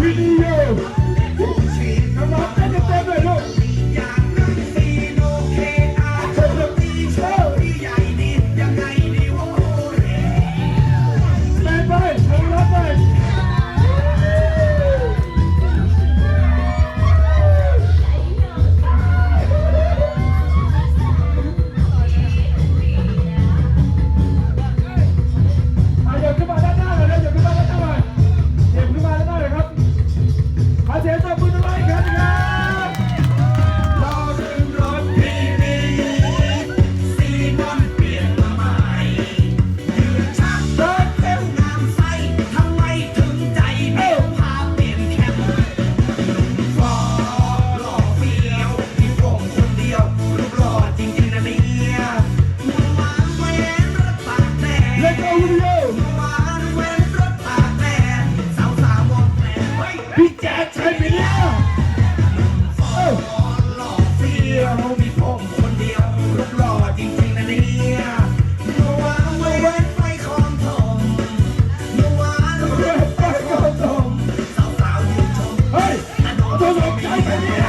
วิดีโอ เฮ้ยตลกใช่ไหมเนี่ย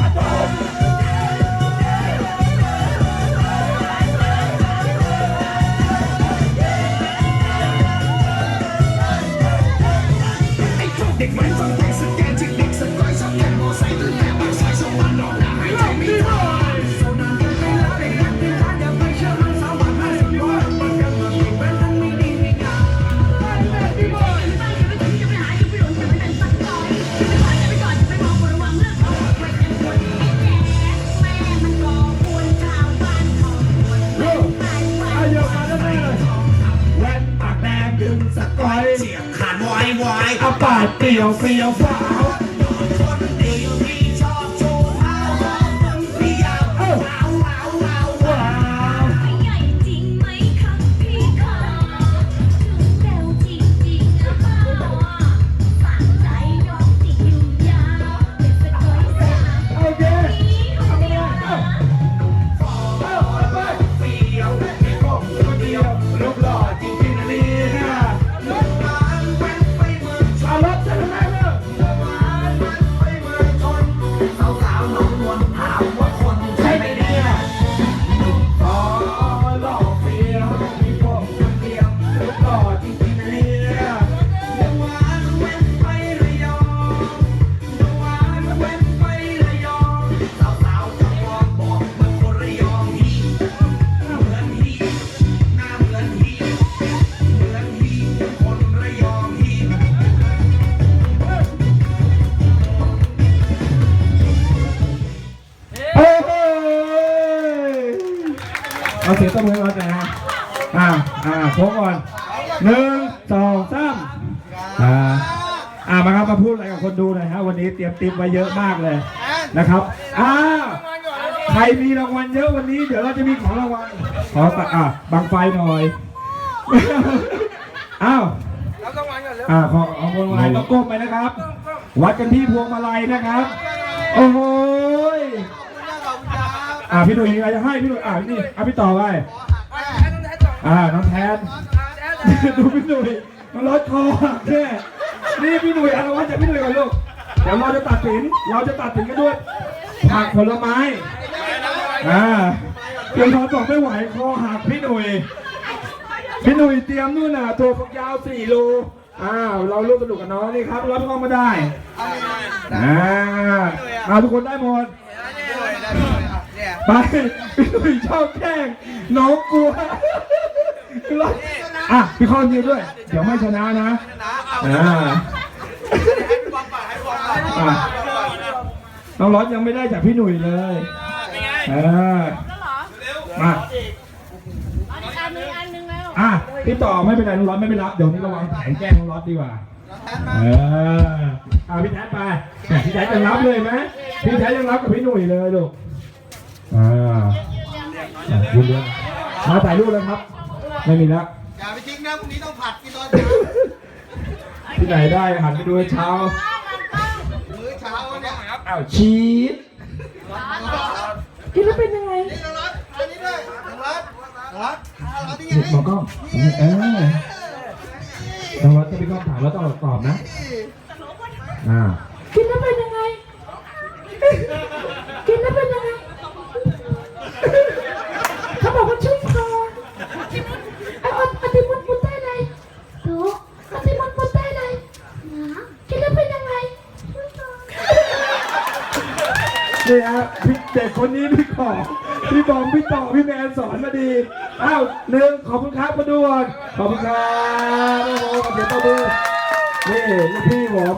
อะตลกไอ้พวกเด็กมันฟังเพลงสแกนที่เด็กสกอยชอบแข่งมไซค์ตั้งแต่ปากซอย วายวาย อาปาดเปรี้ยวเปรี้ยวสาว เอาเสียงตบมือก่อนนะฮะอ่าอ่าโค้งก่อนหนึ่งสองสามอ่าอ่ามาครับมาพูดอะไรกับคนดูหน่อยฮะวันนี้เตรียมติ๊บไว้เยอะมากเลยนะครับอ่าใครมีรางวัลเยอะวันนี้เดี๋ยวเราจะมีของรางวัลขอตัดอะบังไฟหน่อยอ้าวอ่าขอเอาพวงมาลัยต้องก้มไปนะครับ วัดกันที่พวงมาลัยนะครับ โอ้โหย อ่าพี่หนุ่ยมีอะไรจะให้พี่หนุ่ยอ่านี่อะพี่ต่อไปอ่าน้องแทนดูพี่หนุ่ยมันลดคอหักแน่นี่พี่หนุ่ยเอารางวัลจากพี่หนุ่ยก่อนลูกเดี๋ยวเราจะตัดสินเราจะตัดสินกันด้วยผักผลไม้อ่าเพียงพอบอกไม่ไหวคอหักพี่หนุ่ยพี่หนุ่ยเตรียมนู่นน่ะตัวฝักยาวสี่โลอ้าวเราร่วมสนุกกับน้องนี่ครับรับกล้องมาได้อ่าเอาทุกคนได้หมด ไปพี่หนุ่ยชอบแกล้งน้องกลัวอะพี่ข้อยืนด้วย เดี๋ยวไม่ชนะนะอ่าอะน้องรถยังไม่ได้จากพี่หนุ่ยเลยเออมาอันนึงอันนึงแล้วอะพี่ต่อไม่เป็นไรน้องรถไม่เป็นไรเดี๋ยวนี้ระวังแผนแกล้งน้องรถดีกว่าเอออะพี่แท็ไปเนี่ยพี่แท็ยังรับเลยไหมพี่แท็ยังรับกับพี่หนุ่ยเลยลูก อ่าอะยืนเดียวมาถ่ายรูปแล้วครับ ไม่มีแล้วอย่าไปทิ้งนะพรุ่งนี้ต้องผัดกินตอนที่ไหนได้หันไปดูเช้า มื้อเช้าเนี่ยอ้าวชีสกินแล้วเป็นยังไงนี่น้องรัฐอันนี้ด้วยน้องรัฐน้องรัฐเอาที่หยุดไงหมอกล้องเออน้องรัฐจะพี่ก้องถามแล้วต้องตอบนะหอ่ากินแล้วเป็นยังไงกินแล้วเป็นยังไง เขาบอกว่าชุ่มคอเอาเอาเอาติมุนมุนได้เลยโถเอาติมุนมุนได้เลยหนากินแล้วเป็นยังไง นี่ฮะพี่เด็กคนนี้พี่ขอพี่บอมพี่ต่อพี่แมนสอนมาดีอ้าวหนึ่งขอบคุณครับมาดูก่อนขอบคุณครับโอ้โหเดี๋ยวต้องดูนี่ลูกพี่ผม